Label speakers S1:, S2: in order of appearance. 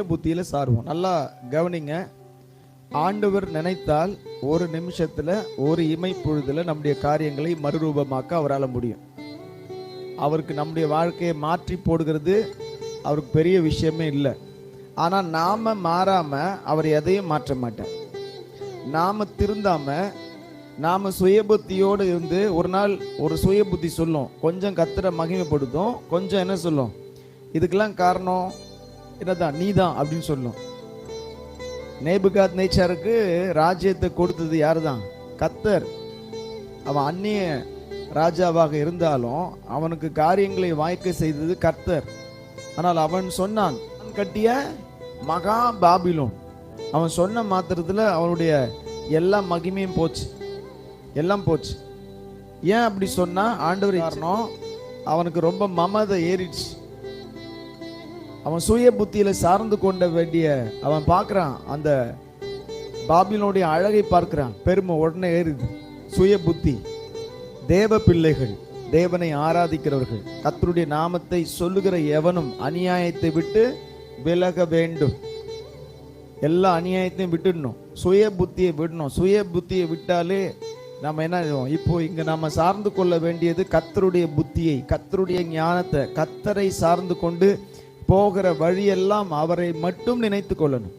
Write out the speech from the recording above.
S1: புத்தியில சார்வோம். நல்லா கவனிங்க. ஆண்டவர் நினைத்தால் ஒரு நிமிஷத்துல ஒரு இமை பொழுதுல நம்முடைய காரியங்களை மறுரூபமாக்க அவரால் முடியும். அவருக்கு நம்முடைய வாழ்க்கையை மாற்றி போடுகிறது அவருக்கு பெரிய விஷயமே இல்லை. ஆனால் நாம் மாறாமல் அவர் எதையும் மாற்ற மாட்டார். நாம் திருந்தாமல் நாம் சுயபுத்தியோடு இருந்து ஒரு நாள் ஒரு சுயபுத்தி சொல்லும். கொஞ்சம் கத்திர மகிமைப்படுத்தும் கொஞ்சம் என்ன சொல்லும்? இதுக்கெல்லாம் காரணம் என்னதான் நீ தான் அப்படின்னு சொல்லும். நேபுகாத் நேச்சாருக்கு ராஜ்யத்தை கொடுத்தது யாருதான்? கத்தர். அவன் அந்நிய ராஜாவாக இருந்தாலும் அவனுக்கு காரியங்களை வாய்க்க செய்தது கர்த்தர். ஆனால் அவன் சொன்னான் கட்டிய மகா பாபிலோன். அவன் சொன்ன மாத்திரத்தில் அவனுடைய எல்லா மகிமையும் போச்சு. எல்லாம் போச்சு. ஏன் அப்படி சொன்னா ஆண்டவர் காரணம் அவனுக்கு ரொம்ப மமதை ஏறிடுச்சு. அவன் சுய புத்தியில் சார்ந்து கொண்ட வேண்டிய அவன் பார்க்குறான். அந்த பாபிலோடைய அழகை பார்க்குறான். பெருமை உடனே ஏறுது. சுய புத்தி. தேவ பிள்ளைகள் தேவனை ஆராதிக்கிறவர்கள் கத்தருடைய நாமத்தை சொல்லுகிற எவனும் அநியாயத்தை விட்டு விலக வேண்டும். எல்லா அநியாயத்தையும் விட்டுடணும். சுய புத்தியை விடணும். சுய புத்தியை விட்டாலே நம்ம என்ன இப்போ இங்க நாம சார்ந்து கொள்ள வேண்டியது கத்தருடைய புத்தியை கத்தருடைய ஞானத்தை கத்தரை சார்ந்து கொண்டு போகிற வழியெல்லாம் அவரை மட்டும் நினைத்து கொள்ளணும்.